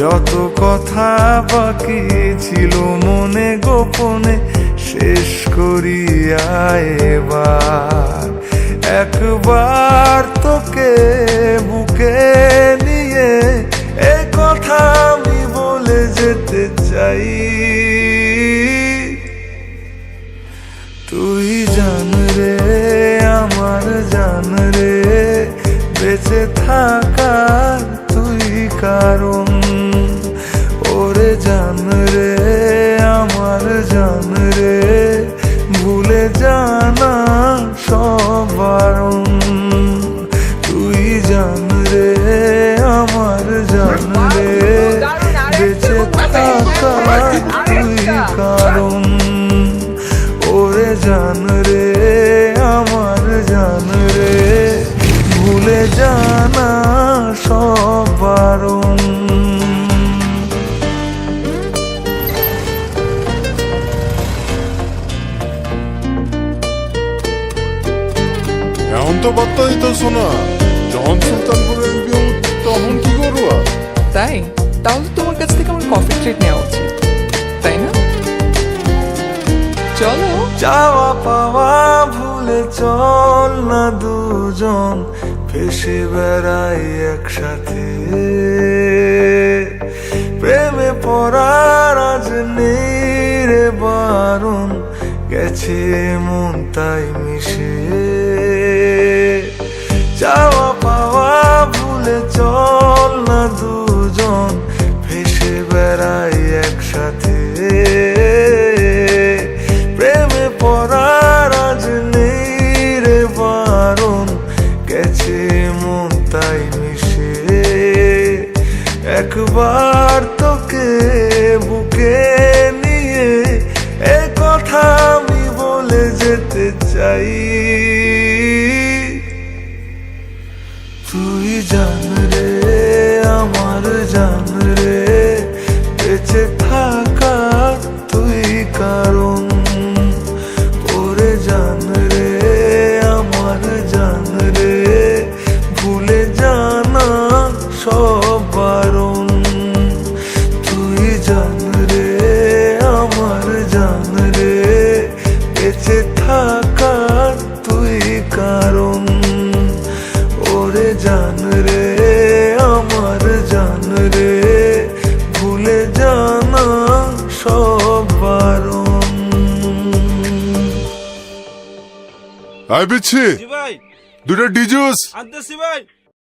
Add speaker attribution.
Speaker 1: যত কথা বাকি ছিল মনে গোপনে শেষ করিয়া এবার একবার তোকে বুকে নিয়ে এ কথা আমি বলে যেতে চাই। তুই জান রে, আমার জান রে, বেঁচে থাকার তুই কারণ কারণ ওরে জান রে আমার জান রে ভুলে জানা সব বারণ।
Speaker 2: এখন তো বার্তা দিত শোনা যখন সুলতানপুরের বিয়ে তখন কি করব?
Speaker 3: তাই? তাহলে তোমার কাছ থেকে আমার কফি ট্রিট নেওয়া উচিত। চলো।
Speaker 1: চাওয়া পাওয়া ভুলে চল না দুজন ফেসে বেড়াই একসাথে। প্রেমে পড়ার আজ নেই বারণ, গেছে মন তাই মিশে। চাওয়া গেছে মন তাই মিশে। একবার তোকে বুকে নিয়ে এ কথা আমি বলে যেতে চাই। তুই জান থাকার তুই কারণ। ওরে জান রে আমার জান রে ভুলে জানা সব বারণ।
Speaker 2: আই বিচ্ছি। দুটা ডিজুস।
Speaker 4: আনতেছি ভাই।